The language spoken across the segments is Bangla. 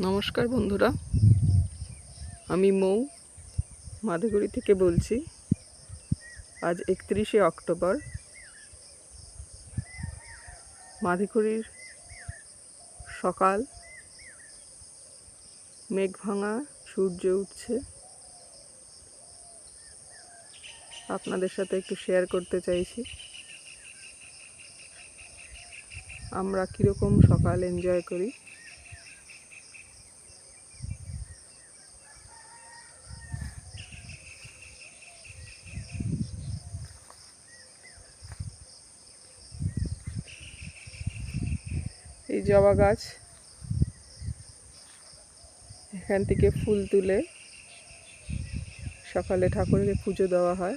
নমস্কার বন্ধুরা। আমি মৌ মাধুগুড়ি থেকে বলছি। আজ একত্রিশে অক্টোবর। মাধুগুড়ির সকাল। মেঘ ভাঙা, সূর্য উঠছে। আপনাদের সাথে একটু শেয়ার করতে চাইছি। আমরা কীরকম সকাল এনজয় করি? এই জবা গাছ। এখান থেকে ফুল তুলে সকালে ঠাকুরকে পুজো দেওয়া হয়।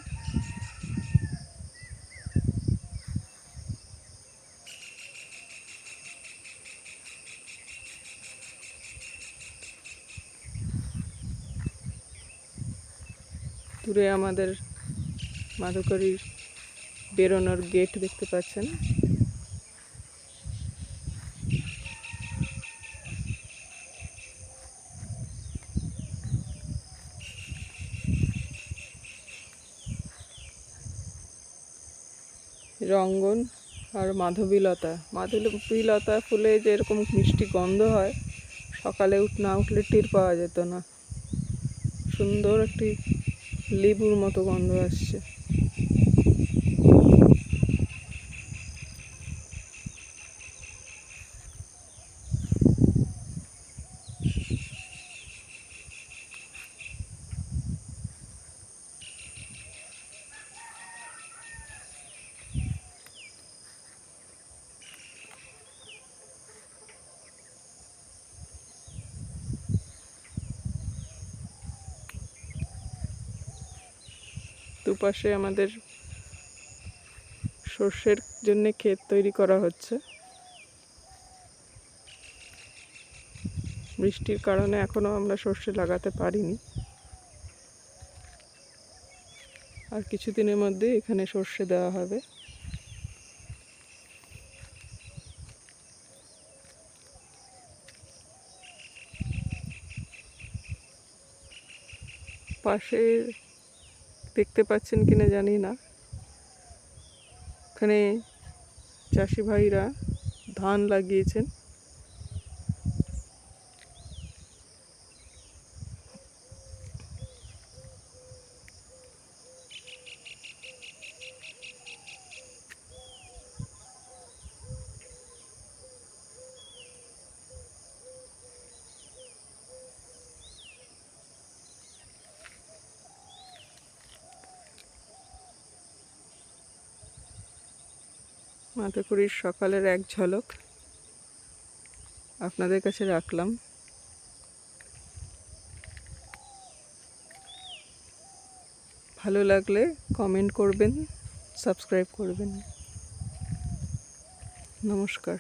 দূরে আমাদের মাধুকরীর বেরোনোর গেট দেখতে পাচ্ছেন। রঙ্গন আর মাধবীলতা। মাধবীলতা ফুলে যেরকম মিষ্টি গন্ধ হয়, সকালে উঠ না উঠলে টের পাওয়া যেত না। সুন্দর একটি লেবুর মতো গন্ধ আসছে। দুপাশে আমাদের সর্ষের জন্য ক্ষেত তৈরি করা হচ্ছে। বৃষ্টির কারণে এখনও আমরা সর্ষে লাগাতে পারিনি। আর কিছুদিনের মধ্যে এখানে সর্ষে দেওয়া হবে। পাশে দেখতে পাচ্ছেন কিনা জানি না। ওখানে চাষি ভাইরা ধান লাগিয়েছেন। মাথাকুড়ির সকালের এক ঝলক আপনাদের কাছে রাখলাম। ভালো লাগলে কমেন্ট করবেন সাবস্ক্রাইব করবেন। নমস্কার।